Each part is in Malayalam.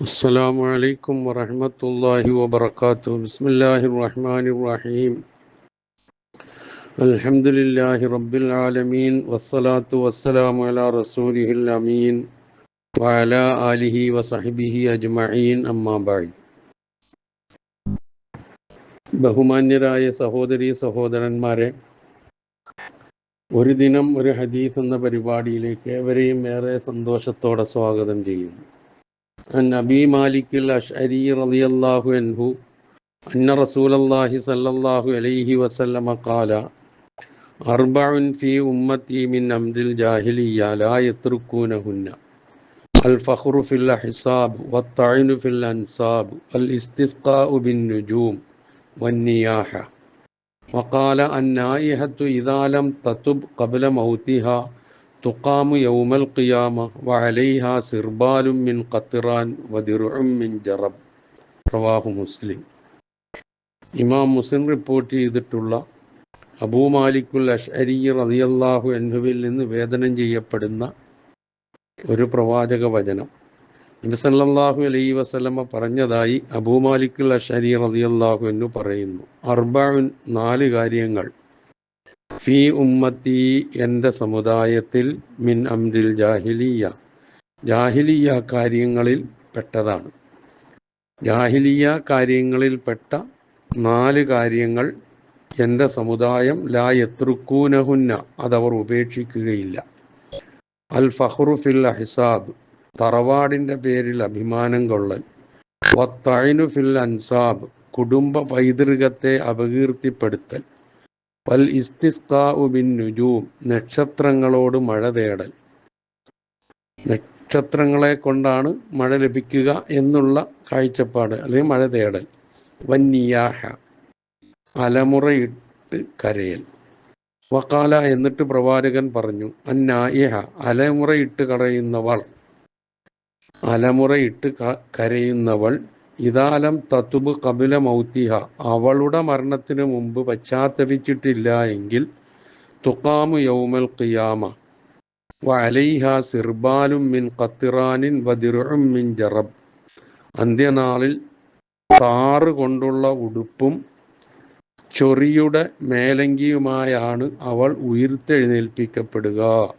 السلام عليكم ورحمة الله وبركاته بسم الله الرحمن الرحيم الحمد لله رب العالمين والصلاة والسلام على رسوله الأمين وعلى آله وصحبه أجمعين أما بعد ബഹുമാന്യരായ സഹോദരി സഹോദരന്മാരെ ഒരു ദിനം ഒരു ഹദീസ് എന്ന പരിപാടിയിലേക്ക് ഏവരെയും ഏറെ സന്തോഷത്തോടെ സ്വാഗതം ചെയ്യുന്നു عن أبي مالك الأشعري رضي الله عنه أن رسول الله صلى الله عليه وسلم قال أربع في أمتي من أمر الجاهلية لا يتركونهن. الفخر في الأحساب والطعن في الأنساب الاستسقاء بالنجوم والنياحة. وقال النائحة إذا لم تتب قبل موتها തുക്കാമു യൗമൽ ഖിയാമ വഅലൈഹ സിർബാലുൻ മിൻ ഖത്തിറാൻ വദിർഉം മിൻ ജറബ്. പ്രവാഹു മുസ്ലിം. ഇമാം മുസ്ലിം റിപ്പോർട്ട് ചെയ്തിട്ടുള്ള അബൂ മാലിക്കുൽ അഷ്അരി റളിയല്ലാഹു അൻഹുവിൽ നിന്ന് വേദനം ചെയ്യപ്പെടുന്ന ഒരു പ്രവാചക വചനം. നബിസല്ലാഹു അലൈഹി വസല്ലമ പറഞ്ഞതായി അബൂ മാലിക്കുൽ അഷ്അരി റളിയല്ലാഹു അൻഹു പറയുന്നു. അർബാൻ നാല് കാര്യങ്ങൾ. ഫി ഉമ്മത്തി എന്റെ സമുദായത്തിൽ മിൻ അംരിൽ ജാഹിലിയ. ജാഹിലിയ കാര്യങ്ങളിൽ പെട്ടതാണ്. ജാഹിലിയ കാര്യങ്ങളിൽ പെട്ട നാല് കാര്യങ്ങൾ എന്റെ സമുദായം ലാ യത്രുക്കൂനഹുന്ന അതവർ ഉപേക്ഷിക്കുകയില്ല. അൽ ഫഹ്റു ഫിൽ അഹിസാബ് തറവാടിന്റെ പേരിൽ അഭിമാനം കൊള്ളൽ. വത്തൈനു ഫിൽ അൻസാബ് കുടുംബ പൈതൃകത്തെ അപകീർത്തിപ്പെടുത്തൽ. വൽ ഇസ്തിസ്കാഉ ബിൻ നുജൂം നക്ഷത്രങ്ങളോട് മഴ തേടൽ. നക്ഷത്രങ്ങളെ കൊണ്ടാണ് മഴ ലഭിക്കുക എന്നുള്ള കാഴ്ചപ്പാട് അല്ലെങ്കിൽ മഴ തേടൽ. വന്നിയാഹ അലമുറയിട്ട് കരയൽ. വക്കാല എന്നിട്ട് പ്രവാചകൻ പറഞ്ഞു അന്നായിഹ അലമുറയിട്ട് കരയുന്നവൾ. അലമുറയിട്ട് കരയുന്നവൾ ഇതാലം തത്തുബ് കപില മൗത്തിഹ. അവളുടെ മരണത്തിന് മുമ്പ് പശ്ചാത്തപിച്ചിട്ടില്ല എങ്കിൽ തുക്കാമു യൗമൽ ഖിയാമ. വലൈഹ സിർബാലും മിൻ ഖത്തിറാനിൻ വദിറും മിൻ ജറബ്. അന്ത്യനാളിൽ താറ് കൊണ്ടുള്ള ഉടുപ്പും ചൊറിയുടെ മേലങ്കിയുമായാണ് അവൾ ഉയർത്തെഴുന്നേൽപ്പിക്കപ്പെടുക.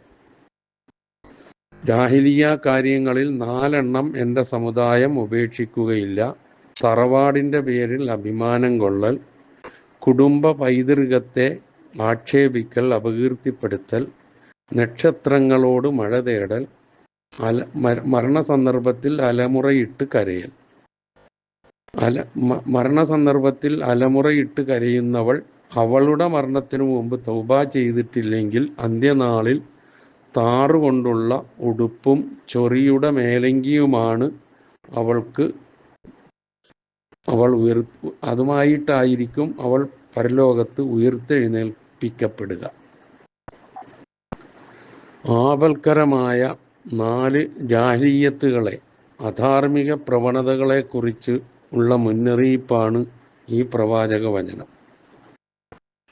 ജാഹിലിയ കാര്യങ്ങളിൽ നാലെണ്ണം എന്റെ സമുദായം ഉപേക്ഷിക്കുകയില്ല. തറവാടിന്റെ പേരിൽ അഭിമാനം കൊള്ളൽ കുടുംബ പൈതൃകത്തെ ആക്ഷേപിക്കൽ അപകീർത്തിപ്പെടുത്തൽ നക്ഷത്രങ്ങളോട് മഴ തേടൽ അല മരണസന്ദർഭത്തിൽ അലമുറയിട്ട് കരയൽ. അല മരണസന്ദർഭത്തിൽ അലമുറയിട്ട് കരയുന്നവൾ അവളുടെ മരണത്തിനു മുമ്പ് തൗബ ചെയ്തിട്ടില്ലെങ്കിൽ അന്ത്യനാളിൽ താറുകൊണ്ടുള്ള ഉടുപ്പും ചൊറിയുടെ മേലങ്കിയുമാണ് അവൾക്ക് അവൾ ഉയർ അതുമായിട്ടായിരിക്കും അവൾ പരലോകത്ത് ഉയർത്തെഴുന്നേൽപ്പിക്കപ്പെടുക. ആപൽക്കരമായ നാല് ജാഹീയത്തുകളെ അധാർമിക പ്രവണതകളെക്കുറിച്ച് ഉള്ള മുന്നറിയിപ്പാണ് ഈ പ്രവാചക വചനം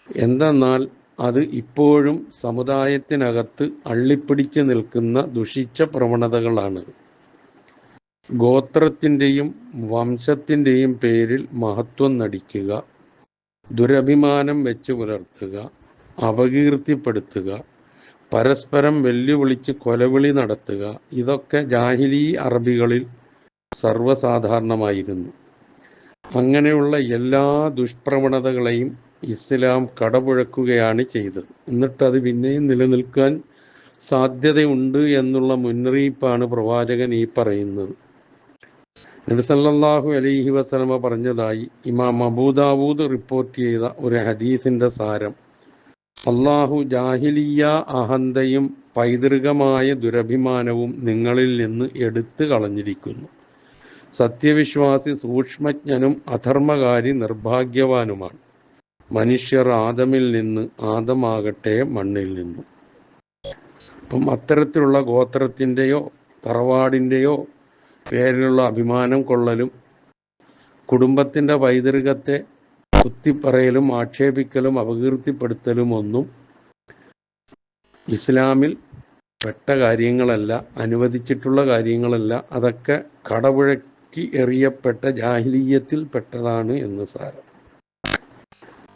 എന്തെന്നാൽ അത് ഇപ്പോഴും സമുദായത്തിനകത്ത് അള്ളിപ്പിടിച്ച് നിൽക്കുന്ന ദുഷിച്ച പ്രവണതകളാണ്. ഗോത്രത്തിന്റെയും വംശത്തിന്റെയും പേരിൽ മഹത്വം നടിക്കുക ദുരഭിമാനം വെച്ച് പുലർത്തുക അപകീർത്തിപ്പെടുത്തുക പരസ്പരം വെല്ലുവിളിച്ച് കൊലവിളി നടത്തുക ഇതൊക്കെ ജാഹിലി അറബികളിൽ സർവസാധാരണമായിരുന്നു. അങ്ങനെയുള്ള എല്ലാ ദുഷ്പ്രവണതകളെയും ഇസ്ലാം കടപുഴക്കുകയാണ് ചെയ്തത്. എന്നിട്ട് അത് പിന്നെയും നിലനിൽക്കാൻ സാധ്യതയുണ്ട് എന്നുള്ള മുന്നറിയിപ്പാണ് പ്രവാചകൻ ഈ പറയുന്നത്. നബിസല്ലാഹു അലൈഹി വസലമ പറഞ്ഞതായി ഇമാം അബൂദാവൂദ് റിപ്പോർട്ട് ചെയ്ത ഒരു ഹദീസിന്റെ സാരം. അള്ളാഹു ജാഹിലിയ അഹന്തയും പൈതൃകമായ ദുരഭിമാനവും നിങ്ങളിൽ നിന്ന് എടുത്തു കളഞ്ഞിരിക്കുന്നു. സത്യവിശ്വാസി സൂക്ഷ്മജ്ഞനും അധർമ്മകാരി നിർഭാഗ്യവാനുമാണ്. മനുഷ്യർ ആദമിൽ നിന്ന് ആദമാകട്ടെ മണ്ണിൽ നിന്ന്. അപ്പം അത്തരത്തിലുള്ള ഗോത്രത്തിന്റെയോ തറവാടിന്റെയോ പേരിലുള്ള അഭിമാനം കൊള്ളലും കുടുംബത്തിന്റെ പൈതൃകത്തെ കുത്തിപ്പറയലും ആക്ഷേപിക്കലും അപകീർത്തിപ്പെടുത്തലും ഒന്നും ഇസ്ലാമിൽ പെട്ട കാര്യങ്ങളല്ല അനുവദിച്ചിട്ടുള്ള കാര്യങ്ങളല്ല. അതൊക്കെ കടപുഴക്കി എറിയപ്പെട്ട ജാഹിലീയത്തിൽ പെട്ടതാണ് എന്ന് സാരം.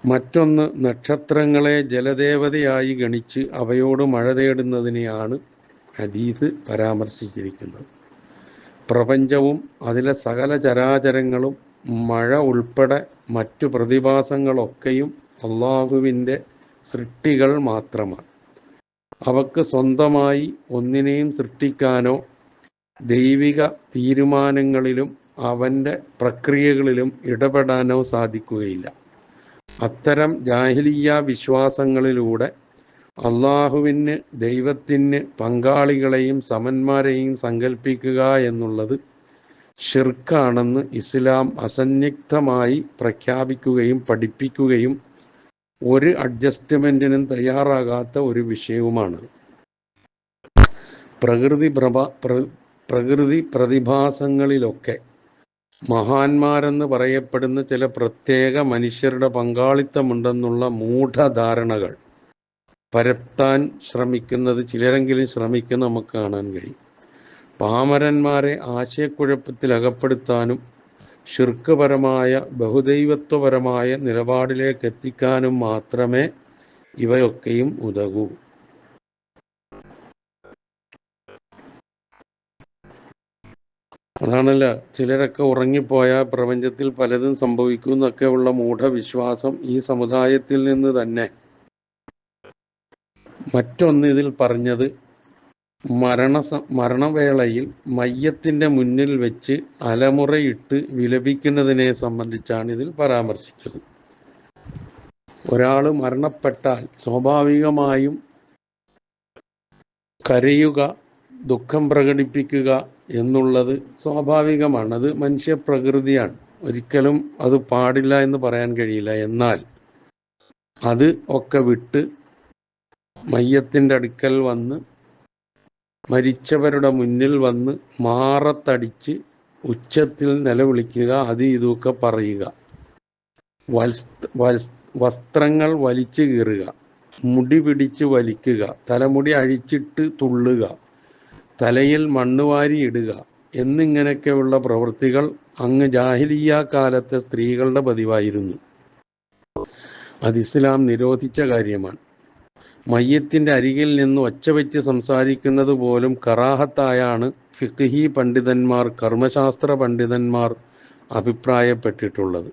മറ്റൊന്ന് നക്ഷത്രങ്ങളെ ജലദേവതയായി ഗണിച്ച് അവയോട് മഴ തേടുന്നതിനെയാണ് ഹദീസ് പരാമർശിച്ചിരിക്കുന്നത്. പ്രപഞ്ചവും അതിലെ സകല ചരാചരങ്ങളും മഴ ഉൾപ്പെടെ മറ്റു പ്രതിഭാസങ്ങളൊക്കെയും അള്ളാഹുവിന്റെ സൃഷ്ടികൾ മാത്രമാണ്. അവക്ക് സ്വന്തമായി ഒന്നിനെയും സൃഷ്ടിക്കാനോ ദൈവിക തീരുമാനങ്ങളിലും അവന്റെ പ്രക്രിയകളിലും ഇടപെടാനോ സാധിക്കുകയില്ല. അത്തരം ജാഹിലിയ വിശ്വാസങ്ങളിലൂടെ അള്ളാഹുവിന് ദൈവത്തിന് പങ്കാളികളെയും സമന്മാരെയും സങ്കല്പിക്കുക എന്നുള്ളത് ഷിർക്കാണെന്ന് ഇസ്ലാം അസന്നിഗ്ധമായി പ്രഖ്യാപിക്കുകയും പഠിപ്പിക്കുകയും ഒരു അഡ്ജസ്റ്റ്മെന്റിനും തയ്യാറാകാത്ത ഒരു വിഷയവുമാണ്. പ്രകൃതി പ്രഭ പ്രകൃതി പ്രതിഭാസങ്ങളിലൊക്കെ മഹാന്മാരെന്ന് പറയപ്പെടുന്ന ചില പ്രത്യേക മനുഷ്യരുടെ പങ്കാളിത്തമുണ്ടെന്നുള്ള മൂഢധാരണകൾ പരത്താൻ ശ്രമിക്കുന്നത് ചിലരെങ്കിലും ശ്രമിക്കുന്ന നമുക്ക് കാണാൻ കഴിയും. പാമരന്മാരെ ആശയക്കുഴപ്പത്തിൽ അകപ്പെടുത്താനും ഷിർക്കപരമായ ബഹുദൈവത്വപരമായ നിലപാടിലേക്ക് എത്തിക്കാനും മാത്രമേ ഇവയൊക്കെയും ഉതകൂ. അതാണല്ല ചിലരൊക്കെ ഉറങ്ങിപ്പോയ പ്രപഞ്ചത്തിൽ പലതും സംഭവിക്കും എന്നൊക്കെ ഉള്ള മൂഢവിശ്വാസം ഈ സമുദായത്തിൽ നിന്ന് തന്നെ. മറ്റൊന്ന് ഇതിൽ പറഞ്ഞത് മരണ മരണവേളയിൽ മയ്യത്തിന്റെ മുന്നിൽ വെച്ച് അലമുറയിട്ട് വിലപിക്കുന്നതിനെ സംബന്ധിച്ചാണ് ഇതിൽ പരാമർശിച്ചത്. ഒരാൾ മരണപ്പെട്ടാൽ സ്വാഭാവികമായും കരയുക ദുഃഖം പ്രകടിപ്പിക്കുക എന്നുള്ളത് സ്വാഭാവികമാണ്. അത് മനുഷ്യപ്രകൃതിയാണ്. ഒരിക്കലും അത് പാടില്ല എന്ന് പറയാൻ കഴിയില്ല. എന്നാൽ അത് ഒക്കെ വിട്ട് മയ്യത്തിന്റെ അടുക്കൽ വന്ന് മരിച്ചവരുടെ മുന്നിൽ വന്ന് മാറത്തടിച്ച് ഉച്ചത്തിൽ നിലവിളിക്കുക അത് ഇതൊക്കെ പറയുക. വസ്ത്രങ്ങൾ വലിച്ചു കീറുക മുടി പിടിച്ച് വലിക്കുക തലമുടി അഴിച്ചിട്ട് തുള്ളുക തലയിൽ മണ്ണുവാരി ഇടുക എന്നിങ്ങനെയൊക്കെയുള്ള പ്രവൃത്തികൾ അങ്ങ് ജാഹിലിയ കാലത്തെ സ്ത്രീകളുടെ പതിവായിരുന്നു. അത് ഇസ്ലാം നിരോധിച്ച കാര്യമാണ്. മയ്യത്തിന്റെ അരികിൽ നിന്ന് ഒച്ച വെച്ച് സംസാരിക്കുന്നത് പോലും കറാഹത്തായാണ് ഫിഖ്ഹി പണ്ഡിതന്മാർ കർമ്മശാസ്ത്ര പണ്ഡിതന്മാർ അഭിപ്രായപ്പെട്ടിട്ടുള്ളത്.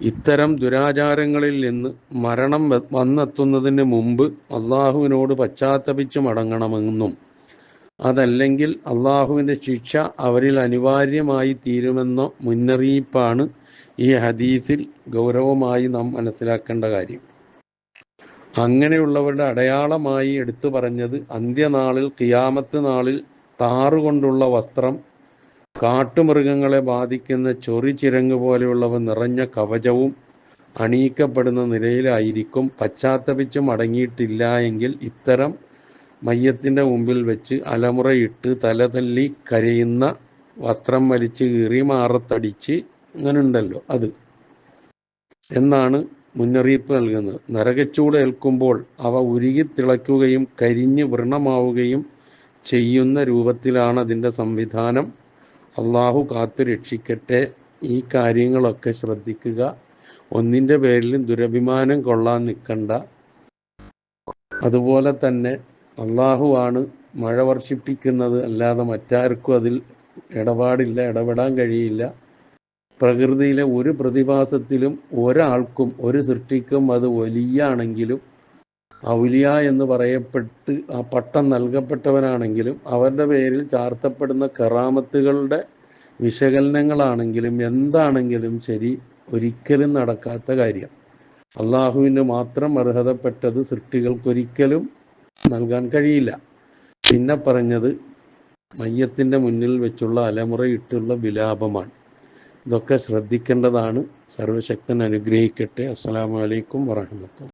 ഇത്തരം ദുരാചാരങ്ങളിൽ നിന്ന് മരണം വന്നെത്തുന്നതിന് മുമ്പ് അള്ളാഹുവിനോട് പശ്ചാത്തപിച്ചു മടങ്ങണമെന്നും അതല്ലെങ്കിൽ അള്ളാഹുവിന്റെ ശിക്ഷ അവരിൽ അനിവാര്യമായി തീരുമെന്ന മുന്നറിയിപ്പാണ് ഈ ഹദീസിൽ ഗൗരവമായി നാം മനസ്സിലാക്കേണ്ട കാര്യം. അങ്ങനെയുള്ളവരുടെ അടയാളമായി എടുത്തു പറഞ്ഞത് അന്ത്യനാളിൽ കിയാമത്ത് നാളിൽ താറുകൊണ്ടുള്ള വസ്ത്രം കാട്ടുമൃഗങ്ങളെ ബാധിക്കുന്ന ചൊറി ചിരങ്ങ് പോലെയുള്ളവ നിറഞ്ഞ കവചവും അണിയിക്കപ്പെടുന്ന നിലയിലായിരിക്കും പശ്ചാത്തപിച്ചും അടങ്ങിയിട്ടില്ല എങ്കിൽ ഇത്തരം മയ്യത്തിന്റെ മുമ്പിൽ വെച്ച് അലമുറയിട്ട് തലതല്ലി കരയുന്ന വസ്ത്രം വലിച്ച് കീറി മാറത്തടിച്ച് അങ്ങനെ ഉണ്ടല്ലോ അത്. എന്നാണ് മുന്നറിയിപ്പ് നൽകുന്നത്. നരകച്ചൂട് ഏൽക്കുമ്പോൾ അവ ഉരുകി തിളയ്ക്കുകയും കരിഞ്ഞ് വ്രണമാവുകയും ചെയ്യുന്ന രൂപത്തിലാണ് അതിന്റെ സംവിധാനം. അള്ളാഹു കാത്തു രക്ഷിക്കട്ടെ. ഈ കാര്യങ്ങളൊക്കെ ശ്രദ്ധിക്കുക. ഒന്നിന്റെ പേരിലും ദുരഭിമാനം കൊള്ളാൻ നിൽക്കണ്ട. അതുപോലെ തന്നെ അള്ളാഹുവാണ് മഴ വർഷിപ്പിക്കുന്നത്. അല്ലാതെ മറ്റാർക്കും അതിൽ ഇടപാടില്ല ഇടപെടാൻ കഴിയില്ല. പ്രകൃതിയിലെ ഒരു പ്രതിഭാസത്തിലും ഒരാൾക്കും ഒരു സൃഷ്ടിക്കും അത് വലിയാണെങ്കിലും ഔലിയ എന്ന് പറയപ്പെട്ട് ആ പട്ടം നൽകപ്പെട്ടവനാണെങ്കിലും അവരുടെ പേരിൽ ചാർത്തപ്പെടുന്ന കറാമത്തുകളുടെ വിശകലനങ്ങളാണെങ്കിലും എന്താണെങ്കിലും ശരി ഒരിക്കലും നടക്കാത്ത കാര്യം. അള്ളാഹുവിന് മാത്രം അർഹതപ്പെട്ടത് സൃഷ്ടികൾക്കൊരിക്കലും നൽകാൻ കഴിയില്ല. പിന്നെ പറഞ്ഞത് മയ്യത്തിന്റെ മുന്നിൽ വെച്ചുള്ള അലമുറയിട്ടുള്ള വിലാപമാണ്. ഇതൊക്കെ ശ്രദ്ധിക്കേണ്ടതാണ്. സർവശക്തൻ അനുഗ്രഹിക്കട്ടെ. അസ്സാം വലൈക്കും വറഹമത്തുള്ള